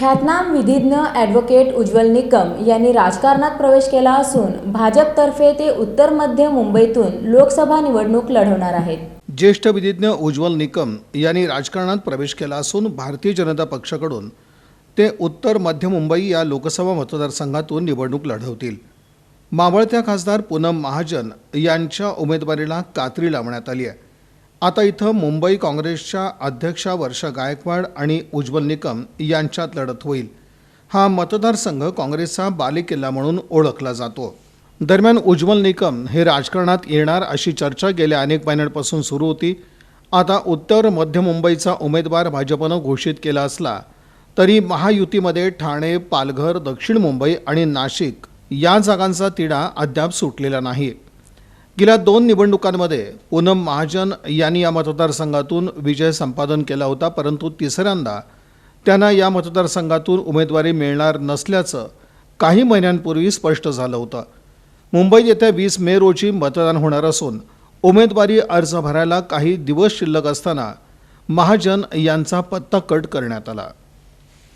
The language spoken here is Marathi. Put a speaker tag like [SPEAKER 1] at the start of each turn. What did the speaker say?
[SPEAKER 1] ख्यातनाम विधिज्ञ ॲडव्होकेट उज्ज्वल निकम यांनी राजकारणात प्रवेश केला असून भाजपतर्फे ते उत्तर मध्य मुंबईतून लोकसभा निवडणूक लढवणार आहेत.
[SPEAKER 2] ज्येष्ठ विधिज्ञ उज्ज्वल निकम यांनी राजकारणात प्रवेश केला असून भारतीय जनता पक्षाकडून ते उत्तर मध्य मुंबई या लोकसभा मतदारसंघातून निवडणूक लढवतील. मावळत्या खासदार पूनम महाजन यांच्या उमेदवारीला कात्री लावण्यात आली आहे. आता इथं मुंबई काँग्रेसच्या अध्यक्षा वर्षा गायकवाड आणि उज्ज्वल निकम यांच्यात लढत होईल. हा मतदारसंघ काँग्रेसचा बालेकिल्ला म्हणून ओळखला जातो. दरम्यान उज्ज्वल निकम हे राजकारणात येणार अशी चर्चा गेल्या अनेक महिन्यांपासून सुरू होती. आता उत्तर मध्य मुंबईचा उमेदवार भाजपनं घोषित केला असला तरी महायुतीमध्ये ठाणे पालघर दक्षिण मुंबई आणि नाशिक या जागांचा तिढा अद्याप सुटलेला नाही. गेल्या दोन निवडणुकांमध्ये पूनम महाजन यांनी या मतदारसंघातून विजय संपादन केला होता परंतु तिसऱ्यांदा त्यांना या मतदारसंघातून उमेदवारी मिळणार नसल्याचं काही महिन्यांपूर्वी स्पष्ट झालं होतं. मुंबईत येत्या वीस मे रोजी मतदान होणार असून उमेदवारी अर्ज भरायला काही दिवस शिल्लक असताना महाजन यांचा पत्ता कट करण्यात आला.